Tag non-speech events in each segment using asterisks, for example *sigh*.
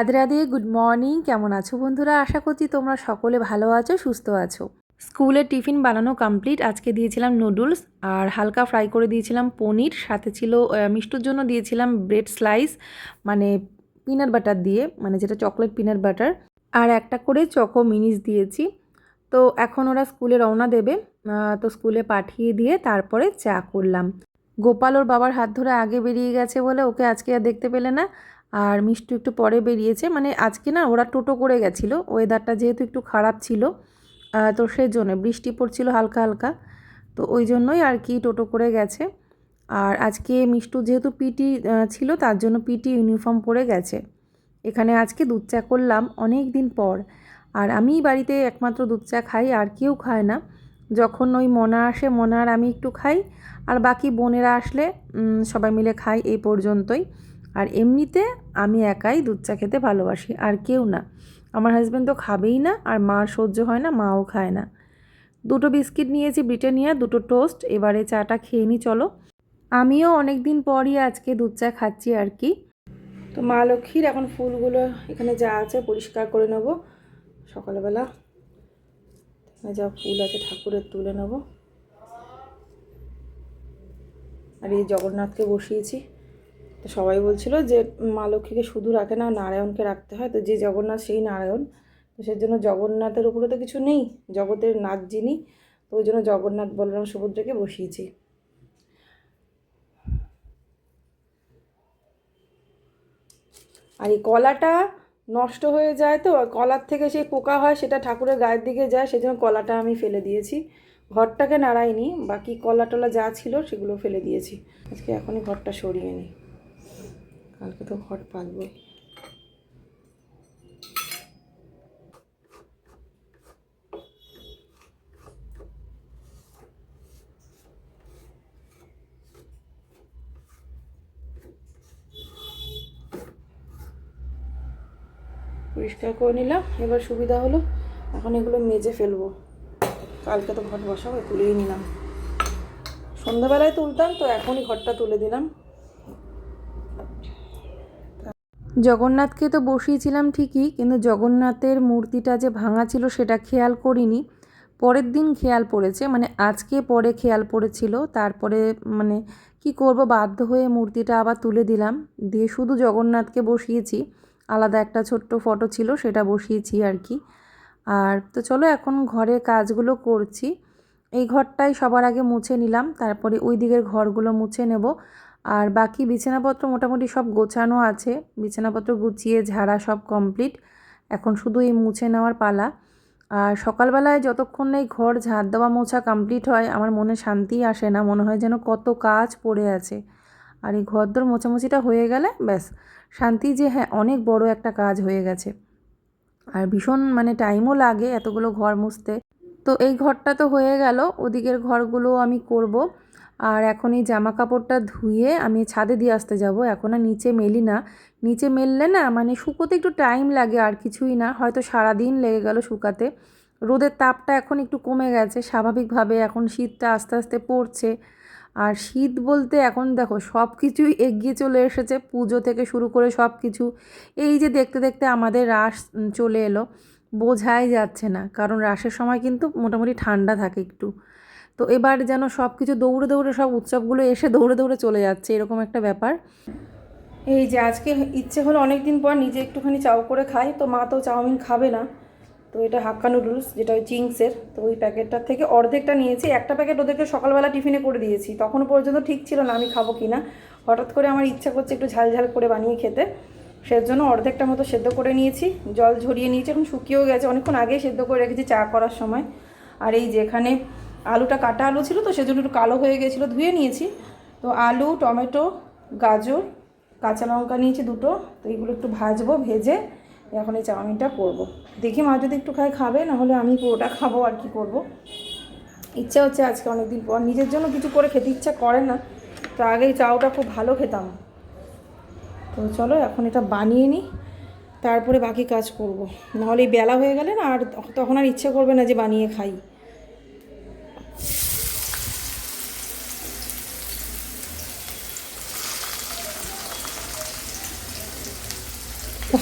Radhe Radhe good morning কেমন আছো বন্ধুরা? আশা করছি তোমরা সকলে ভালো আছো, সুস্থ আছো। স্কুলে টিফিন বানানো কমপ্লিট আজকে দিয়েছিলাম নুডলস আর হালকা ফ্রাই করে দিয়েছিলাম পনির। সাথে ছিল মিষ্টুর জন্য দিয়েছিলাম ব্রেড স্লাইস মানে পিনাট বাটার দিয়ে মানে যেটা চকলেট পিনাট বাটার আর একটা করে চকো মিনিস দিয়েছি। তো এখন ওরা স্কুলে রওনা দেবে তো স্কুলে পাঠিয়ে দিয়ে তারপরে চা করলাম। গোপাল ওর বাবার হাত ধরে আগে বেরিয়ে গেছে বলে ওকে আজকে আর দেখতে পেলে না। আর মিষ্টু একটু পরে বেরিয়েছে। মানে আজকে না ওরা টোটো করে গেছিল। ওয়েদারটা যেহেতু একটু খারাপ ছিল তো সেই জন্য বৃষ্টি পড়ছিল হালকা হালকা। তো ওই জন্যই আর কি টোটো করে গেছে। আর আজকে মিষ্টু যেহেতু পিটি ছিল, তার জন্য পিটি ইউনিফর্ম পরে গেছে। এখানে আজকে দুধ চা করলাম অনেক দিন পর। আর আমি বাড়িতে একমাত্র দুধ চা খাই, আর কেউ খায় না। যখন ওই মনা আসে মনা আর আমি একটু খাই, আর বাকি বোনেরা আসলে সবাই মিলে খাই এই পর্যন্তই। আর এমনিতে আমি একাই দুধ চা খেতে ভালোবাসি, আর কেউ না। আমার হাজব্যান্ড তো খাবেই না, আর মার সহ্য হয় না, মাও খায় না। দুটো বিস্কিট নিয়েছি ব্রিটানিয়া, দুটো টোস্ট এবারে চাটা খেয়ে নি, চলো। আমিও অনেক দিন পরই আজকে দুধ চা খাচ্ছি আর কি। তো মা লক্ষ্মীর এখন ফুলগুলো এখানে যা আছে পরিষ্কার করে নেব। সকালবেলা এখানে যা ফুল আছে ঠাকুরের তুলে নেব। আর এই জগন্নাথকে বসিয়েছি। তো সবাই বলছিল যে, মা লক্ষ্মীকে শুধু রাখে না, নারায়ণকে রাখতে হয়। তো যে জগন্নাথ, সেই নারায়ণ। তো সেই জন্য জগন্নাথের উপরে তো কিছু নেই। জগতের নাথ যিনি, তো ওই জন্য জগন্নাথ বলরাম সুভদ্রাকে বসিয়েছি। আর এই কলাটা নষ্ট হয়ে যায় তো, কলার থেকে সেই পোকা হয়, সেটা ঠাকুরের গায়ের দিকে যায় সেই জন্য কলাটা আমি ফেলে দিয়েছি। ঘরটাকে নাড়াইনি, বাকি কলা টলা যা ছিল সেগুলো ফেলে দিয়েছি। আজকে এখনই ঘরটা সরিয়ে নিই। কালকে তো ঘর পাতবো পরিষ্কার করে নিলাম, এবার সুবিধা হলো এখন এগুলো মেজে ফেলব। কালকে তো ঘর বসাবো তুলেই নিলাম। সন্ধ্যাবেলায় তুলতাম, তো এখনই ঘরটা তুলে দিলাম। জগন্নাথকে তো বসিয়েছিলাম ঠিকই, কিন্তু জগন্নাথের মূর্তিটা যে ভাঙা ছিল সেটা খেয়াল করিনি। পরের দিন খেয়াল পড়েছে মানে আজকে পরে খেয়াল পড়েছিল, তারপরে মানে কি করব, বাধ্য হয়ে মূর্তিটা আবার তুলে দিলাম। দিয়ে শুধু জগন্নাথকে বসিয়েছি, আলাদা একটা ছোট্ট ফটো ছিল সেটা বসিয়েছি আর কি। আর তো চলো এখন ঘরে কাজগুলো করছি। এই ঘরটাই সবার আগে মুছে নিলাম, তারপরে ওই দিকের ঘরগুলো মুছে নেব। আর বাকি বিছানাপত্র মোটামুটি সব গোছানো আছে। বিছানাপত্র গুছিয়ে, ঝাড়া সব কমপ্লিট। এখন শুধু এই মুছে নেওয়ার পালা। আর সকালবেলায় যতক্ষণ এই ঘর ঝাড় দেওয়া মোছা কমপ্লিট হয়, আমার মনে শান্তি আসে না। মনে হয় যেন কত কাজ পড়ে আছে। আর এই ঘরদোর মোছামুছিটা হয়ে গেলে ব্যাস, শান্তি যে হ্যাঁ অনেক বড় একটা কাজ হয়ে গেছে। আর ভীষণ মানে টাইমও লাগে এতগুলো ঘর মুছতে। তো এই ঘরটা তো হয়ে গেল, ওদিকের ঘরগুলো আমি করব। আর এখন এই জামা কাপড়টা ধুয়ে আমি ছাদে দিয়ে আসতে যাব। এখন আর নিচে মেলি না। নিচে মেললে না মানে শুকোতে একটু টাইম লাগে, আর কিছুই না। হয়তো সারা দিন লেগে গেল শুকাতে। রোদের তাপটা এখন একটু কমে গেছে, স্বাভাবিকভাবে এখন শীতটা আস্তে আস্তে পড়ছে। আর শীত বলতে এখন দেখো সব কিছুই এগিয়ে চলে এসেছে, পুজো থেকে শুরু করে সব কিছু এই যে দেখতে দেখতে আমাদের রাস চলে এলো, বোঝাই যাচ্ছে না। কারণ রাসের সময় কিন্তু মোটামুটি ঠান্ডা থাকে একটু। তো এবার যেন সব কিছু দৌড়ে দৌড়ে সব উৎসবগুলো এসে দৌড়ে দৌড়ে চলে যাচ্ছে, এরকম একটা ব্যাপার। এই যে আজকে ইচ্ছে হলো অনেক দিন পর নিজে একটুখানি চাউ করে খাই, তো মা তো চাউমিন খাবে না। তো এটা হাক্কা নুডলস, যেটা ওই চিংসের, তো ওই প্যাকেটটার থেকে অর্ধেকটা নিয়েছি। একটা প্যাকেট ওদেরকে সকালবেলা টিফিনে করে দিয়েছি, তখনও পর্যন্ত ঠিক ছিল না আমি খাব কি না হঠাৎ করে আমার ইচ্ছা করছে একটু ঝাল ঝাল করে বানিয়ে খেতে। সেজন্য অর্ধেকটা মতো সেদ্ধ করে নিয়েছি, জল ঝরিয়ে নিয়েছি, এখন শুকিয়েও গেছে, অনেকক্ষণ আগেই সেদ্ধ করে রেখেছি চা করার সময়। আর এই যেখানে আলুটা কাটা আলু ছিল তো সেজন্য একটু কালো হয়ে গেছিল, ধুয়ে নিয়েছি তো আলু, টমেটো, গাজর, কাঁচা লঙ্কা নিয়েছি দুটো, তো এইগুলো একটু ভাজবো, ভেজে এখন এই চাউমিনটা করব দেখি মা যদি একটু খায় খাবে, নাহলে আমি পুরোটা খাব আর কি করব। ইচ্ছা হচ্ছে আজকে অনেকদিন পর, নিজের জন্য কিছু করে খেতে ইচ্ছা করে না, তো আগে চাউটা খুব ভালো খেতাম তো চলো এখন এটা বানিয়ে নিই, তারপরে বাকি কাজ করব। নাহলে বেলা হয়ে গেলে না আর তখন আর ইচ্ছে করবে না যে বানিয়ে খাই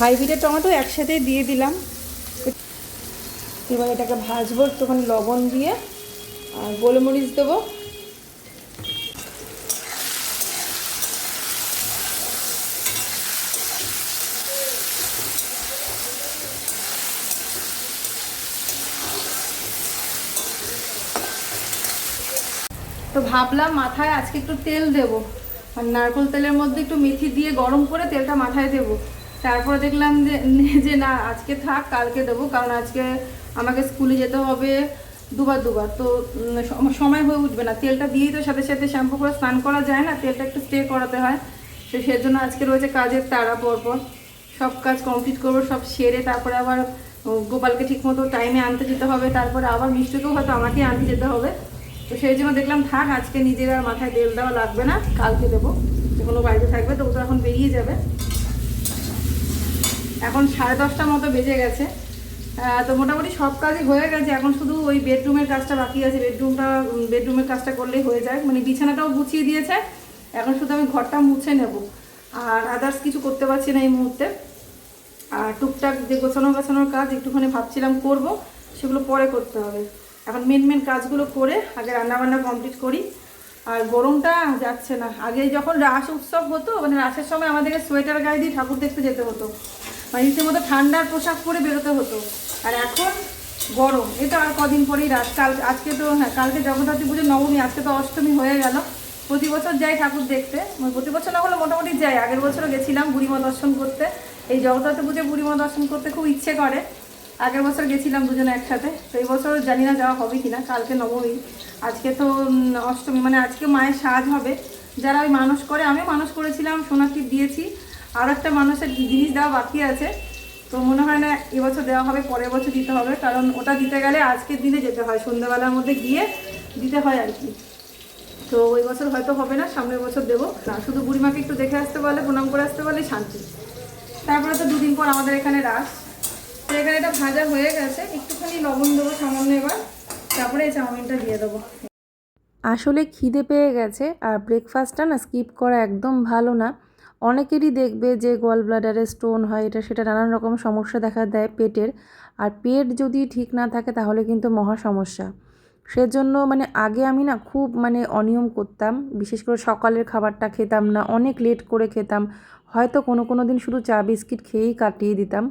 হাইব্রিডের টমেটো একসাথে দিয়ে দিলাম। এবার এটাকে ভাজবো একটুখানি লবণ দিয়ে, আর গোলমরিচ দেবো। তো ভাবলাম মাথায় আজকে একটু তেল দেব, আর নারকোল তেলের মধ্যে একটু মেথি দিয়ে গরম করে তেলটা মাথায় দেব। তারপরে দেখলাম *laughs* যে না, আজকে থাক, কালকে দেবো, কারণ আজকে আমাকে স্কুলে যেতে হবে দুবার দুবার। তো সময় হয়ে উঠবে না। তেলটা দিয়েই তো সাথে সাথে শ্যাম্পু করে স্নান করা যায় না, তেলটা একটু স্টে করাতে হয়। তো সেজন্য আজকে রয়েছে কাজের তাড়া পরপর। সব কাজ কমপ্লিট করব, সব সেরে তারপরে আবার গোপালকে ঠিকমতো টাইমে আনতে যেতে হবে। তারপরে আবার মিষ্টিকেও হয়তো আমাকেই আনতে যেতে হবে। তো সেই জন্য দেখলাম, থাক, আজকে নিজের আর মাথায় তেল দেওয়া লাগবে না, কালকে দেবো। যে কোনো বাড়িতে থাকবে তো ও তো এখন বেরিয়ে যাবে। এখন সাড়ে দশটার মতো বেজে গেছে। তো মোটামুটি সব কাজই হয়ে গেছে। এখন শুধু ওই বেডরুমের কাজটা বাকি আছে। বেডরুমটা বেডরুমের কাজটা করলেই হয়ে যায়। মানে বিছানাটাও গুছিয়ে দিয়েছে। এখন শুধু আমি ঘরটা মুছে নেব। আর আদার্স কিছু করতে পারছি না এই মুহূর্তে। আর টুকটাক যে গোছানো গোছানোর কাজ একটুখানি ভাবছিলাম করব, সেগুলো পরে করতে হবে। এখন মেন মেন কাজগুলো করে আগে রান্নাবান্না কমপ্লিট করি। আর গরমটা যাচ্ছে না। আগে যখন রাস উৎসব হতো মানে রাসের সময় আমাদেরকে সোয়েটার গায়ে দিয়ে ঠাকুর দেখতে যেতে হতো। মানে রীতিমতো ঠান্ডার পোশাক পরে বেরোতে হতো। আর এখন গরম। এটা আর কদিন পরেই রাত। কাল, আজকে তো হ্যাঁ কালকে জগদ্ধাত্রী পুজো, নবমী, আজকে তো অষ্টমী হয়ে গেল। প্রতি বছর যাই ঠাকুর দেখতে। মানে প্রতি বছর না হলে মোটামুটি যাই। আগের বছরও গেছিলাম বুড়িমা দর্শন করতে। এই জগদ্ধাত্রী পুজো বুড়িমা দর্শন করতে খুব ইচ্ছে করে। আগের বছর গেছিলাম দুজনে একসাথে। তো এই বছর জানি না যাওয়া হবে কিনা। কালকে নবমী। আজকে তো অষ্টমী। মানে আজকে মায়ের সাজ হবে। যারা ওই মানুষ করে আমি মানুষ করেছিলাম সোনাক্ষী দিয়েছি। আর একটা মানুষের জিনিস দেওয়া বাকি আছে। তো মনে হয় না এবছর দেওয়া হবে, পরের বছর দিতে হবে, কারণ ওটা দিতে গেলে আজকের দিনে যেতে হয়, সন্ধ্যাবেলার মধ্যে গিয়ে দিতে হয় আর কি। তো ওই বছর হয়তো হবে না, সামনের বছর দেবো। না শুধু বুড়িমাকে একটু দেখে আসতে পারলে প্রণাম করে আসতে পারলে শান্তি। তারপরে তো দুদিন পর আমাদের এখানে রাস। তো এখানে এটা ভাজা হয়ে গেছে, একটুখানি লবণ দেবো সামান্য এবার। তারপরে এই চাউমিনটা দিয়ে দেবো। আসলে খিদে পেয়ে গেছে, আর ব্রেকফাস্টটা না স্কিপ করা একদম ভালো না। অনেকেরই দেখবে যে গল ব্লাডারে স্টোন হয়, এটা সেটা নানান রকম সমস্যা দেখা দেয় পেটের। আর পেট যদি ঠিক না থাকে তাহলে কিন্তু মহা সমস্যা। সেজন্য মানে আগে আমি না খুব মানে অনিয়ম করতাম, বিশেষ করে সকালের খাবারটা খেতাম না, অনেক লেট করে খেতাম। হয়তো কোনো কোনো দিন শুধু চা, বিস্কিট খেয়েই কাটিয়ে দিতাম।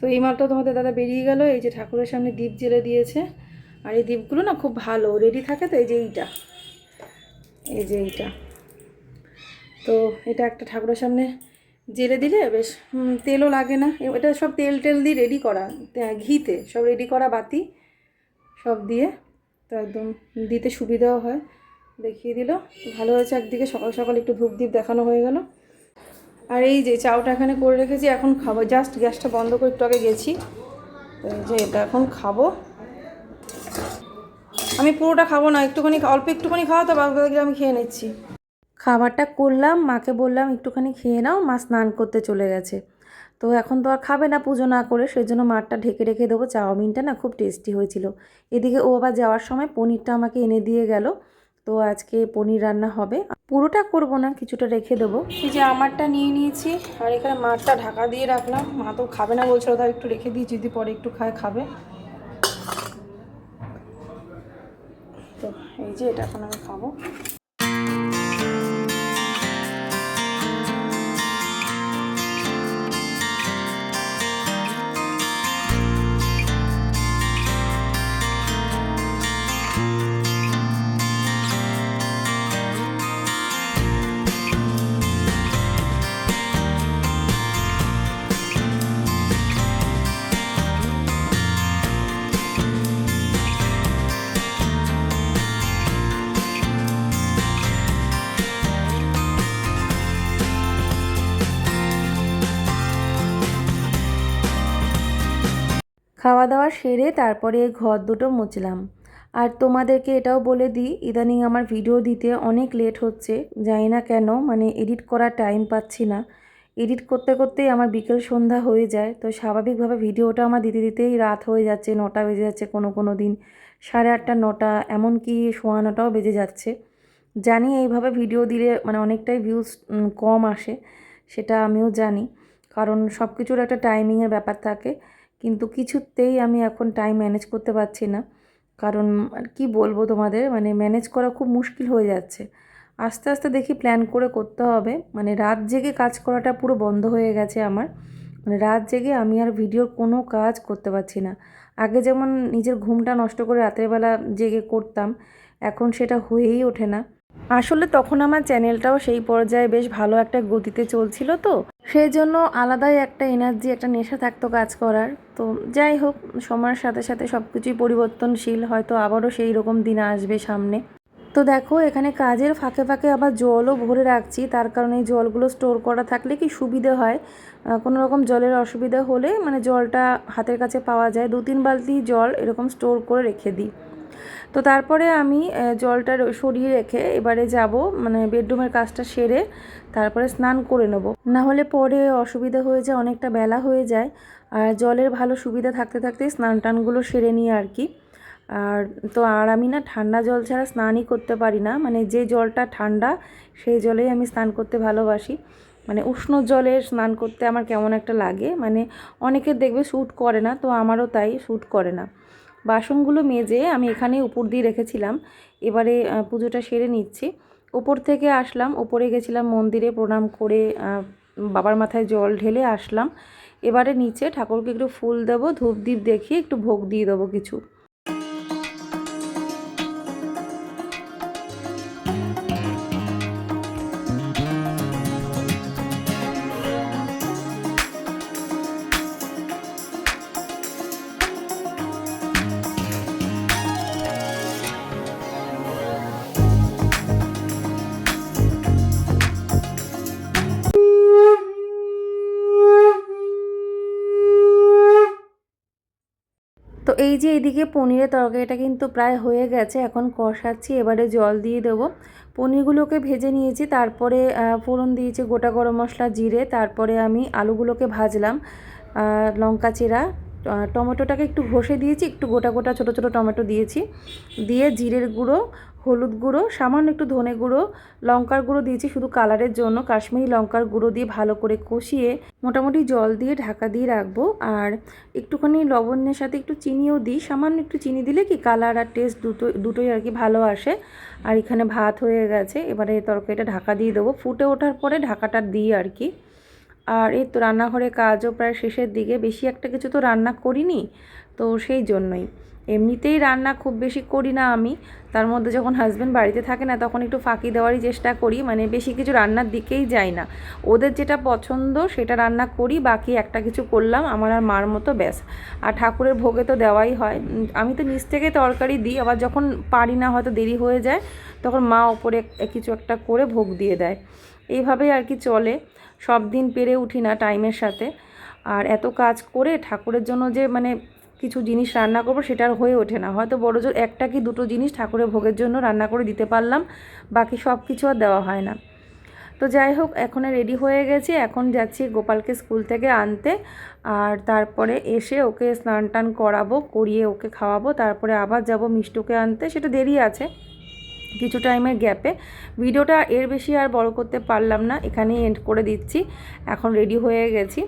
তো এই মালটা তোমাদের দাদা বেরিয়ে গেল, এই যে ঠাকুরের সামনে দ্বীপ জেলে দিয়েছে। আর এই দ্বীপগুলো না খুব ভালো রেডি থাকে তো? এই যে এইটা। এই যে এইটা। তো এটা একটা ঠাকুরের সামনে জেলে দিলে বেশ তেলও লাগে না। এটা সব তেল টেল দিয়ে রেডি করা ঘিতে, সব রেডি করা বাতি, সব দিয়ে, তো একদম দিতে সুবিধাও হয়। দেখিয়ে দিল, ভালো হয়েছে একদিকে, সকাল সকাল একটু ধূপ দ্বীপ দেখানো হয়ে গেল। আর এই যে চাউটা এখানে করে রেখেছি, এখন খাব। জাস্ট গ্যাসটা বন্ধ করে একটু আগে গেছি। যে এটা এখন খাব। আমি পুরোটা খাব না, একটুখানি, অল্প একটুখানি খাওয়া তো বাকি আমি খেয়ে নিচ্ছি। খাবারটা করলাম, মাকে বললাম, একটুখানি খেয়ে নাও, মা স্নান করতে চলে গেছে। তো এখন তো আর খাবে না পুজো না করে সেই জন্য মাঠটা ঢেকে রেখে দেবো। চাউমিনটা না খুব টেস্টি হয়েছিল। এদিকে ও আবার যাওয়ার সময় পনিরটা আমাকে এনে দিয়ে গেল। তো আজকে পনির রান্না হবে। পুরোটা করব না, কিছুটা রেখে দেবো। এই যে আমারটা নিয়ে নিয়েছি, আর এখানে মাঠটা ঢাকা দিয়ে রাখলাম। মা তো খাবে না বলছিল তাই একটু রেখে দিই, যদি পরে একটু খায়, খাবে। তো এই যে এটা এখন আমি খাব। খাওয়া দাওয়া সেরে তারপরে ঘর দুটো মুছলাম। আর তোমাদেরকে এটাও বলে দিই, ইদানিং আমার ভিডিও দিতে অনেক লেট হচ্ছে, জানি না কেন মানে এডিট করার টাইম পাচ্ছি না। এডিট করতে করতেই আমার বিকেল সন্ধ্যা হয়ে যায়, তো স্বাভাবিকভাবে ভিডিওটা আমার দিতে দিতেই রাত হয়ে যাচ্ছে, নটা বেজে যাচ্ছে কোনো কোনো দিন, সাড়ে আটটা, নটা, এমনকি সোয়া নটাও বেজে যাচ্ছে। জানি এইভাবে ভিডিও দিলে মানে অনেকটাই ভিউজ কম আসে, সেটা আমিও জানি, কারণ সব কিছুর একটা টাইমিংয়ের ব্যাপার থাকে। কিন্তু কিছুতেই আমি এখন টাইম ম্যানেজ করতে পারছি না। কারণ কি বলব তোমাদের মানে ম্যানেজ করা খুব মুশকিল হয়ে যাচ্ছে। আস্তে আস্তে দেখি প্ল্যান করে করতে হবে। মানে রাত জেগে কাজ করাটা পুরো বন্ধ হয়ে গেছে আমার। মানে রাত জেগে আমি আর ভিডিওর কোনো কাজ করতে পারছি না। আগে যেমন নিজের ঘুমটা নষ্ট করে রাতের বেলা জেগে করতাম, এখন সেটা হয়েই ওঠে না। আসলে তখন আমার চ্যানেলটাও সেই পর্যায়ে বেশ ভালো একটা গতিতে চলছিল তো। সেই জন্য আলাদাই একটা এনার্জি একটা নেশা থাকতো কাজ করার। তো যাই হোক, সময়ের সাথে সাথে সব কিছুই পরিবর্তনশীল, হয়তো আবারও সেই রকম দিন আসবে সামনে। তো দেখো, এখানে কাজের ফাঁকে ফাঁকে আবার জলও ভরে রাখছি। তার কারণে এই জলগুলো স্টোর করা থাকলে কি সুবিধে হয়? কোনো রকম জলের অসুবিধা হলে মানে জলটা হাতের কাছে পাওয়া যায়। দু তিন বালতি জল এরকম স্টোর করে রেখে দিই। তো তারপরে আমি জলটা সরিয়ে রেখে এবারে যাব মানে বেডরুমের কাজটা সেরে তারপরে স্নান করে নেব। না হলে পরে অসুবিধা হয়ে যায়, অনেকটা বেলা হয়ে যায়। আর জলের ভালো সুবিধা থাকতে থাকতে স্নান টানগুলো সেরে নিই আর কি। আর তো আর আমি না ঠান্ডা জল ছাড়া স্নানই করতে পারি না মানে যে জলটা ঠান্ডা সেই জলেই আমি স্নান করতে ভালোবাসি। মানে উষ্ণ জলে স্নান করতে আমার কেমন একটা লাগে মানে অনেকের দেখবে শ্যুট করে না, তো আমারও তাই শ্যুট করে না। বাসনগুলো মেজে আমি এখানে উপর দিয়ে রেখেছিলাম। এবারে পুজোটা সেরে নিচ্ছি। ওপর থেকে আসলাম ওপরে গেছিলাম মন্দিরে প্রণাম করে বাবার মাথায় জল ঢেলে আসলাম। এবারে নিচে ঠাকুরকে একটু ফুল দেবো ধূপ দেখিয়ে একটু ভোগ দিয়ে দেবো কিছু। যে এইদিকে পনিরের তরকারিটা কিন্তু প্রায় হয়ে গেছে, এখন কষাচ্ছি, এবারে জল দিয়ে দেবো। পনিরগুলোকে ভেজে নিয়েছি, তারপরে ফোড়ন দিয়েছি গোটা গরম মশলা, জিরে, তারপরে আমি আলুগুলোকে ভাজলাম লঙ্কা চিরা টমেটোটাকে একটু ঘষে দিয়েছি, একটু গোটা গোটা ছোটো ছোটো টমেটো দিয়েছি। দিয়ে জিরের গুঁড়ো, হলুদ গুঁড়ো, সামান্য একটু ধনে গুঁড়ো, লঙ্কার গুঁড়ো দিয়েছি শুধু কালারের জন্য। কাশ্মীরি লঙ্কার গুঁড়ো দিয়ে ভালো করে কষিয়ে মোটামুটি জল দিয়ে ঢাকা দিয়ে রাখব। আর একটুখানি লবণের সাথে একটু চিনিও দিই। সামান্য একটু চিনি দিলে কি কালার আর টেস্ট দুটো, দুটোই আর কি ভালো আসে। আর এখানে ভাত হয়ে গেছে। এবারে তরকারিটা ঢাকা দিয়ে দেবো। ফুটে ওঠার পরে ঢাকাটা দিই আর কি। আর এই তো রান্নাঘরে কাজও প্রায় শেষের দিকে, বেশি একটা কিছু তো রান্না করিনি, তো সেই জন্যই। এমনিতেই রান্না খুব বেশি করি না আমি, তার মধ্যে যখন হাজব্যান্ড বাড়িতে থাকে না, তখন একটু ফাঁকি দেওয়ারই চেষ্টা করি মানে বেশি কিছু রান্নার দিকেই যাই না। ওদের যেটা পছন্দ, সেটা রান্না করি, বাকি একটা কিছু করলাম, আমার আর মার মতো ব্যাস। আর ঠাকুরের ভোগে তো দেওয়াই হয়। আমি তো নিচ থেকে তরকারি দিই, আবার যখন পারি না, হয়তো দেরি হয়ে যায়, তখন মা ওপরে কিছু একটা করে ভোগ দিয়ে দেয়। এইভাবেই আর কি চলে। সব দিন পেরে উঠি না টাইমের সাথে। আর এত কাজ করে ঠাকুরের জন্য যে মানে কিছু জিনিস রান্না করব সেটা আর হয়ে ওঠে না। হয়তো বড় জোর একটা কি দুটো জিনিস ঠাকুরের ভোগের জন্য রান্না করে দিতে পারলাম, বাকি সব কিছু আর দেওয়া হয় না। তো যাই হোক, এখন রেডি হয়ে গেছি। এখন যাচ্ছি গোপালকে স্কুল থেকে আনতে। আর তারপরে এসে ওকে স্নান টান করাবো, করিয়ে ওকে খাওয়াবো। তারপরে আবার যাব মিষ্টুকে আনতে। সেটা দেরি আছে। কিছু টাইমের গ্যাপে ভিডিওটা এর বেশি আর বড় করতে পারলাম না, এখানেই এন্ড করে দিচ্ছি। এখন রেডি হয়ে গেছি।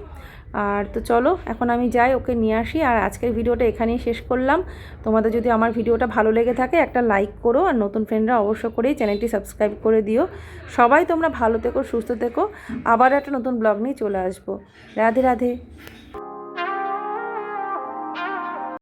আর তো চলো, এখন আমি যাই, ওকে নিয়ে আসি। আর আজকের ভিডিওটা এখানেই শেষ করলাম। তোমাদের যদি আমার ভিডিওটা ভালো লেগে থাকে, একটা লাইক করো। আর নতুন ফ্রেন্ডরা অবশ্য করেই চ্যানেলটি সাবস্ক্রাইব করে দিও। সবাই তোমরা ভালো থেকো, সুস্থ থেকো। আবার একটা নতুন ব্লগ নিয়ে চলে আসব। রাধে রাধে।